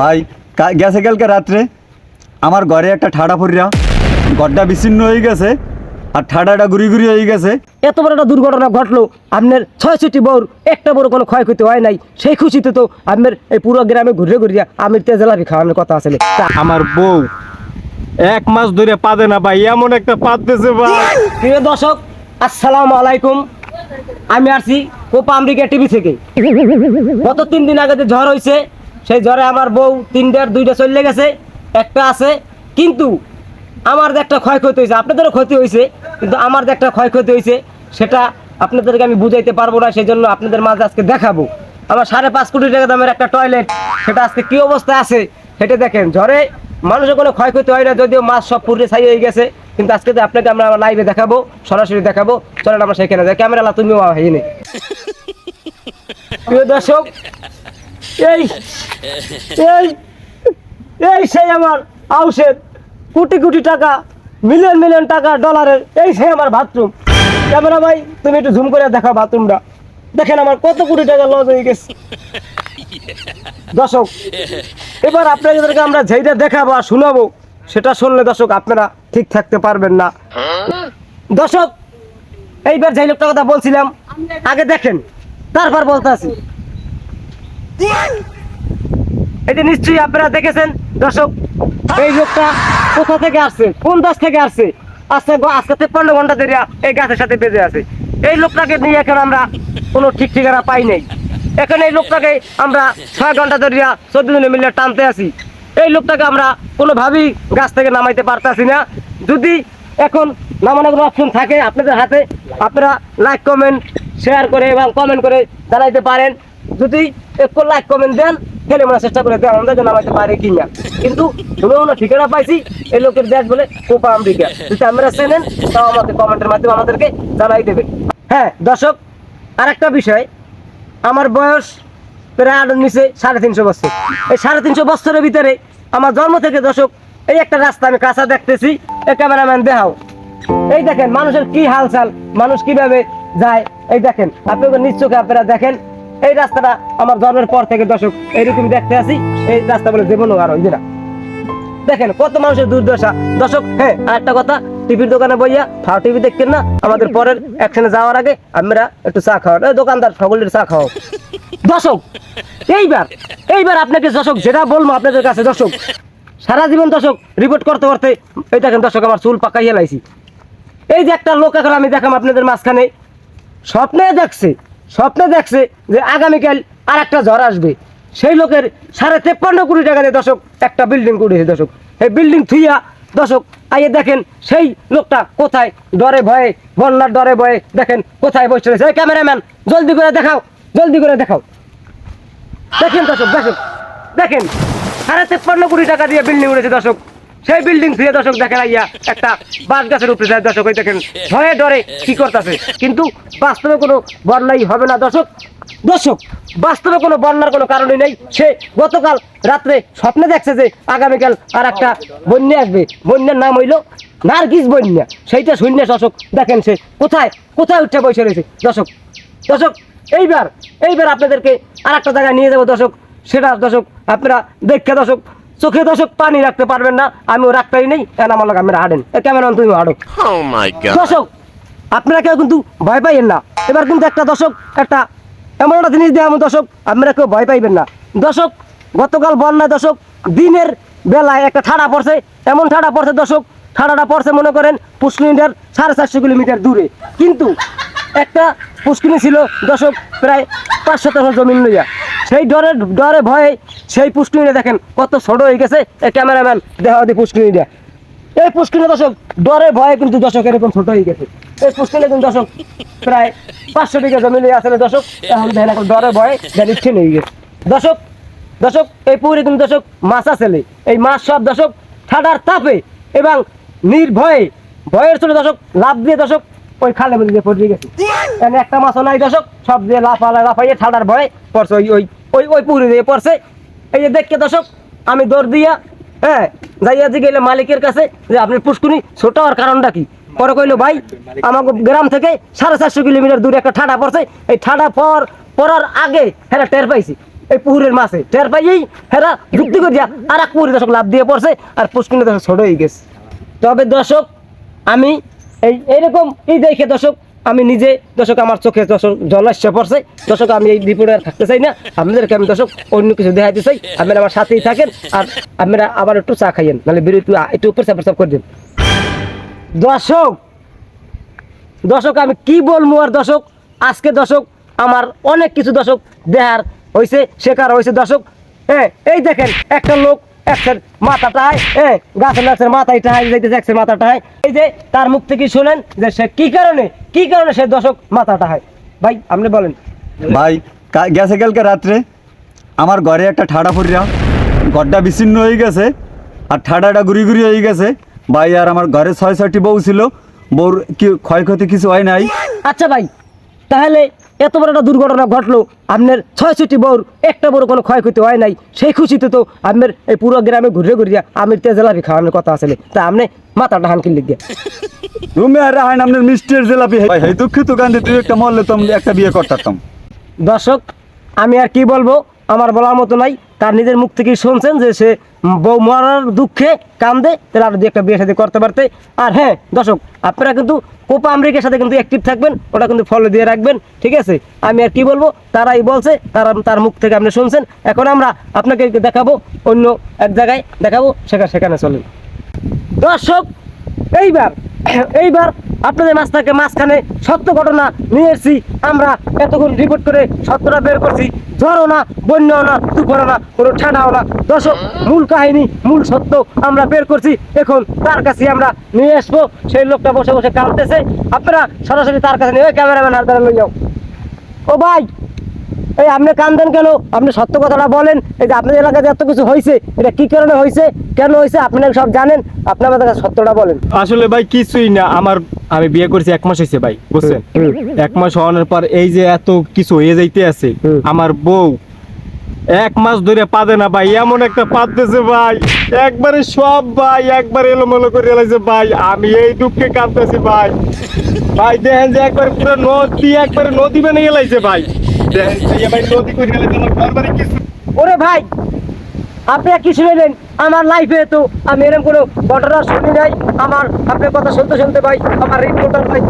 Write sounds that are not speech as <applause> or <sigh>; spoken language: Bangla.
ভাই গেছে কালকে রাত্রে। আমার ঘরে একটা ঠাডা ফুরিয়া ঘরটা বিচ্ছিন্ন হয়ে গেছে আর ঠাডাটা ঘুরি ঘুরি হয়ে গেছে। এত বড় একটা দুর্ঘটনা ঘটলো আপনার ছয় ছয়টি বউর একটা বড় কোনো ক্ষয়ক্ষতি হয় নাই। সেই খুশিতে তো আপনার এই পুরো গ্রামে ঘুরে ঘুরিয়া আমির তেজলাপি খাওয়ানোর কথা আছে আমার বউ এক মাস ধরে পাদে না ভাই এমন একটা পাততেছে ভাই। প্রিয় দর্শক আসসালামু আলাইকুম। আমি আসছি কোপা আমেরিকা টিভি থেকে। গত তিন দিন আগে যে ঝড় হয়েছে সেই জ্বরে আমার বউ তিনটার দুইটা চলে গেছে একটা আছে। কিন্তু আমার যে একটা ক্ষয়ক্ষতি হয়েছে আপনাদেরও ক্ষতি হয়েছে কিন্তু আমার যে একটা ক্ষয়ক্ষতি হয়েছে সেটা আপনাদেরকে আমি বুঝাইতে পারব না সেই জন্য আপনাদের মাঝে আজকে দেখাবো। আমার সাড়ে পাঁচ কোটি টাকা দামের একটা টয়লেট সেটা আজকে কি অবস্থায় আছে সেটা দেখেন। ঝড়ে মানুষের কোনো ক্ষয়ক্ষতি হয় না যদিও মাছ সব পুরে ছাই হয়ে গেছে কিন্তু আজকে তো আপনাকে আমরা আমার লাইভে দেখাবো সরাসরি দেখাবো। চলেন আমরা সেখানে যাই। ক্যামেরা তুমিও হয়নি <laughs> প্রিয় দর্শক এই এই এই সেই আমার আউসের কোটি কোটি টাকা মিলিয়ন মিলিয়ন টাকা ডলারের এই সেই আমার বাথরুম ক্যামেরা ভাই, তুমি একটু জুম করে দেখাও বাথরুমটা দেখেন আমার কত কোটি টাকা লস হয়ে গেছে। দর্শক, এবার আপনাদেরকে আমরা যেইটা দেখাবো আর শোনাবো, সেটা শুনলে দর্শক আপনারা ঠিক থাকতে পারবেন না। দর্শক, এইবার যেই লোকটার কথা বলছিলাম, আগে দেখেন, তারপর বলতে আছি এটা নিশ্চয়ই আপনারা দেখেছেন, দর্শক, এই লোকটা কোথা থেকে আসছে? কোন দেশ থেকে আসছে? আজকে আজকে তেপ্পান্ন ঘণ্টা ধরে এই গাছের সাথে বেঁধে আছে। এই লোকটাকে নিয়ে এখন আমরা কোনো ঠিক ঠিকানা পাই নাই। এখন এই লোকটাকে আমরা ছয় ঘণ্টা ধরে চোদ্দ দিনে মিলে টানতে আছি। এই লোকটাকে আমরা কোনোভাবেই গাছ থেকে নামাইতে পারতাছি না। যদি এখন নামানোর কোনো অপশন থাকে আপনাদের হাতে, আপনারা লাইক কমেন্ট শেয়ার করে এবং কমেন্ট করে জানাইতে পারেন। যদি একটু লাইক কমেন্ট দেন তাহলে আমরা চেষ্টা করে দেন আমরা যেন নামাইতে পারি কিনা। কিন্তু শুনে শুনে ঠিকানা পাইছি, এই লোকের দেশ বলে কোপা আমেরিকা। যদি আমরা চেনেন তাও আমাদের কমেন্টের মাধ্যমে আমাদেরকে জানাই দেবেন হ্যাঁ দর্শক আর একটা বিষয়, আমার বয়স প্রায় আট নিচে সাড়ে তিনশো বছর। এই সাড়ে তিনশো বছরের ভিতরে আমার জন্ম থেকে, দর্শক, এই একটা রাস্তা আমি কাঁচা দেখতেছি এই ক্যামেরাম্যান দেখাও। এই দেখেন, মানুষের কি হালচাল, মানুষ কীভাবে যায়, এই দেখেন আপনাদের নিজ চোখে আপনারা দেখেন এই রাস্তাটা আমার জন্মের পর থেকে দর্শক এইরকম দেখতে আছি। এই রাস্তা বলে জীবনও আর না। দেখেন, কত মানুষের দুর্দশা। দর্শক হ্যাঁ আর একটা কথা, টিভির দোকানে বইয়া ফাও টিভি দেখতেন না? আমাদের পরের একশনে যাওয়ার আগে আমরা একটু চা খাওয়ান এই দোকানদার সকলের চা খাওয়াও দর্শক, এইবার এইবার আপনাকে দর্শক, যেটা বলব আপনাদের কাছে, দর্শক, সারা জীবন দর্শক রিপোর্ট করতে করতে, এই দেখেন দর্শক, আমার চুল পাকাইয়া লাইছি। এই যে একটা লোক এখন আমি দেখাম আপনাদের মাঝখানে, স্বপ্নে দেখছে। স্বপ্নে দেখছে যে আগামীকাল আর একটা ঝড় আসবে। সেই লোকের সাড়ে তেপ্পান্ন কোটি টাকা দিয়ে দর্শক, একটা বিল্ডিং করেছে দর্শক। এই বিল্ডিং থুইয়া দর্শক, আইয়ে দেখেন সেই লোকটা কোথায়? ডরে ভয়ে, বন্যার ডরে ভয়ে দেখেন কোথায় বসে রয়েছে। ক্যামেরাম্যান জলদি করে দেখাও, জলদি করে দেখাও। দেখেন দর্শক, দেখেন দেখেন। সাড়ে তেপ্পান্ন কোটি টাকা দিয়ে বিল্ডিং উঠেছে দর্শক। সেই বিল্ডিং ফিরে দর্শক দেখেন আইয়া, একটা বাস গাছের উপরে যায় দর্শক, ওই দেখেন, ভয়ে ডরে কি করতেছে। কিন্তু বাস্তবে কোনো বন্যাই হবে না দর্শক। দর্শক, বাস্তবে কোনো বন্যার কোনো কারণই নেই। সে গতকাল রাত্রে স্বপ্নে দেখছে যে আগামীকাল আর একটা বন্যা আসবে। বন্যার নাম হইল নার্গিস বন্যা। সেইটা শূন্য দর্শক, দেখেন সে কোথায় কোথায় উঠে বসে রয়েছে। দর্শক দর্শক, এইবার এইবার আপনাদেরকে আর একটা জায়গায় নিয়ে যাব দর্শক। সেটা দর্শক, আপনারা দেখে দর্শক চোখে দর্শক পানি রাখতে পারবেন না আমিও রাখতেই নেই কেন আমার লোক আমরা হাঁটেন? ক্যামেরা তুমি হাঁটো। Oh. দর্শক আপনারা কেউ কিন্তু ভয় পাইবেন না। এবার কিন্তু একটা দর্শক একটা এমন একটা জিনিস দেওয়া দর্শক আপনারা কেউ ভয় পাইবেন না। দর্শক গতকাল বন্যা দর্শক দিনের বেলায় একটা ঠাড়া পড়ছে এমন ঠাড়া পড়ছে দর্শক ঠাড়াটা পড়ছে মনে করেন পুষ্কিনিটার সাড়ে চারশো কিলোমিটার দূরে। কিন্তু একটা পুষ্কিনি ছিল দর্শক প্রায় পাঁচ শতাংশ জমিন লইয়া। সেই ডরে ডরে ভয়ে সেই পুষ্কিনিটা দেখেন কত ছোট হয়ে গেছে এই ক্যামেরাম্যান দেখা দি পুষ্কিনিটা এই পুষ্কিনে দর্শক ডরে ভয়ে কিন্তু দর্শক এরকম ছোট হয়ে গেছে। এই পুষ্কিনে কিন্তু দর্শক প্রায় পাঁচশো বিঘা জমি নিয়ে আসলে দর্শক? এখন দেখেন এখন ডরে ভয়ে যার ইচ্ছে নিয়ে গেছে। দর্শক দর্শক এই পুকুরে কিন্তু দর্শক মাছ আসলে এই মাছ সব দর্শক ঠাডার তাপে এবং নির্ভয়ে ভয়ের ছোট দর্শক লাভ দিয়ে দর্শক ওই খালে মধ্যে দিয়ে পড়ে গেছে। একটা মাছও নাই দর্শক সব দিয়ে লাফালা লাফাইয়ে ঠাডার ভয়ে পড়ছে ওই ওই ওই ওই পুকুরে দিয়ে পড়ছে। এই যে দেখকে দর্শক, আমি দৌড় দিয়া হ্যাঁ যাইয়া যে গেলে মালিকের কাছে যে আপনি পুষ্কুনি ছোট হওয়ার কারণটা কি? পরে কইলো, ভাই আমাকে গ্রাম থেকে সাড়ে চারশো কিলোমিটার দূরে একটা ঠাডা পড়ছে। এই ঠাডা পর, পড়ার আগে হ্যাঁ টের পাইছি। এই পুকুরের মাছে টের পাইয়েই হেরা যুক্তি করিয়া আর এক পুকুরে দর্শক লাভ দিয়ে পড়ছে আর পুষ্কিনে দর্শক ছোট হয়ে গেছে। তবে দর্শক, আমি এই, এইরকম এই দেখে দর্শক আমি নিজে, দর্শক, আমার চোখে দর্শক জল আসছে, পড়ছে। দর্শক, আমি এই বিপদে আর থাকতে চাই না। আপনাদেরকে আমি, দর্শক, অন্য কিছু দেখাইতে চাই। আপনারা আমার সাথেই থাকেন আর আপনারা আবার একটু চা খাইয়েন। নাহলে বেরো একটু একটু প্রসাব প্রসাব করে দিন। দর্শক দর্শক, আমি কি বলব আর দর্শক, আজকে দর্শক, আমার অনেক কিছু দর্শক দেহার হয়েছে শেখার হয়েছে দর্শক। হ্যাঁ এই দেখেন, একটা লোক একসের মাথাটায় হ্যাঁ গাছের গাছের মাথায় টাহাই যাইতেছে একসের মাথা টাহাই এই যে তার মুখ থেকে শুনেন যে সে কি কারণে কি কারণে সে দর্শক মাথা টাহায় ভাই আপনি বলেন। ভাই গেছে কালকে রাত্রে। আমার ঘরে একটা ঠাডা ফুরিয়া গড্ডা বিচ্ছিন্ন হয়ে গেছে আর ঠাডাটা গুড়ি গুড়ি হয়ে গেছে। ভাই আর আমার ঘরে ছয় ছয়টি বউ ছিল। বউর কি ক্ষয়ক্ষতি কিছু হয় নাই। আচ্ছা ভাই তাহলে এত বড় একটা দুর্ঘটনা ঘটলো আপনার ছয় ছয়টি বউর একটা বড় কোনো ক্ষয়ক্ষতি হয় নাই। সেই খুশিতে তো আপনার এই পুরো গ্রামে ঘুরে ঘুরিয়া আমির তেজলাপি খাওয়ানোর কথা আসলে তা আপনি মাথাটা হানকিন লিখ দিয়া তুমি আর রাহান আপনার মিষ্টির জেলাপি এই দুঃখিত গান্ধী তুই একটা মরলে তো একটা বিয়ে করতাম। দর্শক আমি আর কি বলব? আমার বলার মতো নাই। তার নিজের মুখ থেকেই শুনছেন যে সে বউ মরার দুঃখে কান্দে তাহলে আর যদি একটা বিয়ে সাথে করতে পারতে। আর হ্যাঁ দর্শক আপনারা কিন্তু কোপা আমেরিকার সাথে কিন্তু অ্যাক্টিভ থাকবেন, ওটা কিন্তু ফলো দিয়ে রাখবেন, ঠিক আছে? আমি আর কি বলব? তারাই বলছে, তারা, তার মুখ থেকে আপনি শুনছেন। এখন আমরা আপনাকে দেখাবো অন্য এক জায়গায়, দেখাবো, সেখানে সেখানে চলেন। দর্শক, এইবার এইবার আপনাদের মাছ থেকে, মাঝখানে সত্য ঘটনা নিয়ে এসেছি। আমরা এতক্ষণ রিপোর্ট করে সত্যটা বের করছি। ঝড়ও না, বন্যাও না তুফানও না, কোনো ঠান্ডাও না। দর্শক, মূল কাহিনী, মূল সত্য আমরা বের করছি। এখন তার কাছে আমরা নিয়ে আসব। সেই লোকটা বসে বসে কাঁদতেছে। আপনারা সরাসরি তার কাছে নিয়ে ক্যামেরাম্যান হাত ধরে যাও। ও ভাই এই আপনি কান্দেন কেন? আপনি সত্য কথাটা বলেন। এই যে আপনাদের এলাকাতে এত কিছু হয়েছে এটা কি কারণে হয়েছে কেন হয়েছে আপনারা সব জানেন। আপনি আমাদের কাছে সত্যটা বলেন। আসলে ভাই কিছুই না। আমার আমি বিয়ে করছি এক মাস হয়েছে ভাই বুঝছেন? এক মাস হওয়ার পর এই যে এত কিছু হয়ে যাইতে আছে আমার বউ এক মাস ধরে পাদে না ভাই, এমন একটা পাততেছে ভাই। একবারে সব ভাই, একবার এলোমেলো করে এলাইছে ভাই। আমি এই দুঃখে কাঁদতেছি ভাই। ভাই, দেখেন যে একবার পুরো নদী, একবারে নদী বানিয়ে এলাইছে ভাই। আমার কিছু ওরে ভাই কি শুনেলেন আমার লাইফে তো আমি এরকম কোনো ঘটনা শুনি নাই। আমার, আপনার কথা শুনতে শুনতে ভাই, আমার রিপোর্টার ভাই